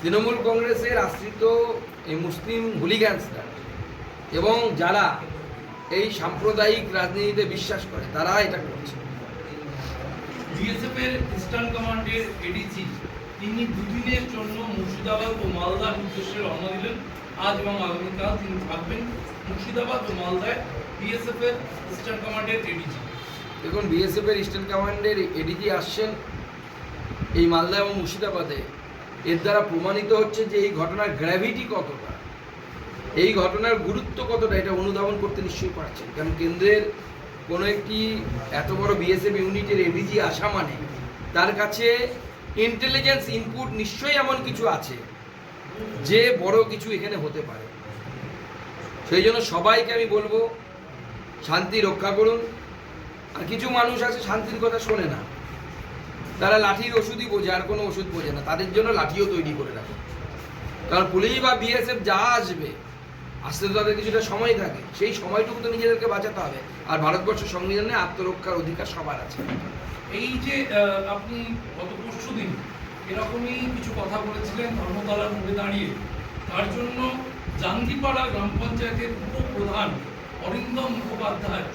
তৃণমূল কংগ্রেসের আশ্রিত এই মুসলিম হুলিগ্যান্সরা এবং যারা এই সাম্প্রদায়িক রাজনীতিতে বিশ্বাস করে তারা এটা করছে। বিএসএফ এর ইস্টার্ন কমান্ডের এডিজি তিনি দুদিনের জন্য মুর্শিদাবাদ ও মালদার উদ্দেশ্যে রওনা দিলেন। আজ এবং আগামীকাল তিনি থাকবেন মুর্শিদাবাদ ও মালদায় বিএসএফ এর ইস্টার্ন কমান্ডের এডিজি দেখুন বিএসএফের ইস্টার্ন কমান্ডের এডিজি আসছেন এই মালদা এবং মুর্শিদাবাদে। এর দ্বারা প্রমাণিত হচ্ছে যে এই ঘটনার গ্র্যাভিটি কতটা। এই ঘটনার গুরুত্ব কতটা, এটা অনুধাবন করতে নিশ্চয়ই পারছেন। কারণ কেন্দ্রের কোনো একটি এত বড় বিএসএফ ইউনিটের এডিজি আসা মানে তার কাছে ইন্টেলিজেন্স ইনপুট নিশ্চয়ই এমন কিছু আছে যে বড় কিছু এখানে হতে পারে। সেই জন্য সবাইকে আমি বলব, শান্তি রক্ষা করুন। আর কিছু মানুষ আছে, শান্তির কথা শোনে না। তারা লাঠির ওষুধই বোঝে, আর কোনো ওষুধ বোঝে না। তাদের জন্য লাঠিও তৈরি করে রাখে। কারণ পুলিশ বা বিএসএফ যা আসবে, আসতে তো তাদের কিছুটা সময় থাকে। সেই সময়টুকু তো নিজেদেরকে বাঁচাতে হবে। আর ভারতবর্ষের সংবিধানে আত্মরক্ষার অধিকার সবার আছে। এই যে আপনি গত পরশু দিন এরকমই কিছু কথা বলেছিলেন ধর্মতলার মুখে দাঁড়িয়ে। তার জন্য জাঙ্গিপাড়া গ্রাম পঞ্চায়েতের উপপ্রধান অরিন্দম মুখোপাধ্যায়,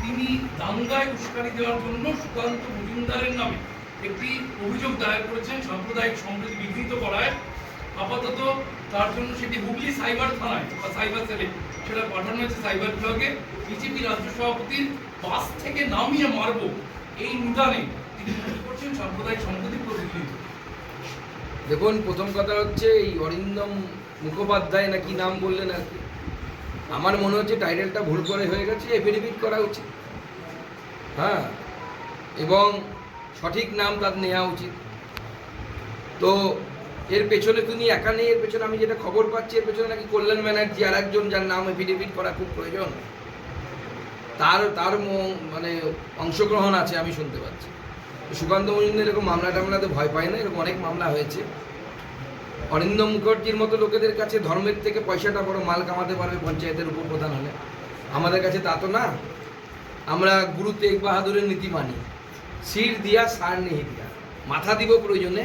তিনি দাঙ্গায় উস্কানি দেওয়ার জন্য সুকান্ত মজুমদারের নামে একটি অভিযোগ দায়ের করেছেন সাম্প্রদায়িক সম্প্রীতি বিঘ্নিত করায়। আপাতত তার জন্য সেটি হুগলি সাইবার থানায় বা সাইবার সেলে সেটা পাঠানো হয়েছে সাইবার বিভাগে। বিজেপি রাজ্য সভাপতির বাস থেকে নামিয়ে মারবো এই নিদানে তিনি করছেন সাম্প্রদায়িক সম্প্রীতি প্রতিনিধিত্ব দেখুন, প্রথম কথা হচ্ছে এই অরিন্দম মুখোপাধ্যায় না কি নাম বললেন আর কি? আমার মনে হচ্ছে টাইটেলটা ভুল করে হয়ে গেছে এফিডেভিট করা উচিত। হ্যাঁ এবং সঠিক নাম তার নেওয়া উচিত। তো এর পেছনে তিনি একা নেই, এর পেছনে আমি যেটা খবর পাচ্ছি, এর পেছনে নাকি কল্যাণ ব্যানার্জি আর একজন যার নাম এফিডেভিট করা খুব প্রয়োজন। তার তার মানে অংশগ্রহণ আছে আমি শুনতে পাচ্ছি। সুকান্ত মজুমদার এরকম মামলা টামলাতে ভয় পায় না, এরকম অনেক মামলা হয়েছে। অরিন্দম মুখার্জির মতো লোকেদের কাছে ধর্মের থেকে পয়সাটা বড় মাল কামাতে পারবে পঞ্চায়েতের উপপ্রধান হলে। আমাদের কাছে তা তো না। আমরা গুরু তেগ বাহাদুরের নীতি মানি। শির দিয়া সার নিহি দিয়া। মাথা দিব প্রয়োজনে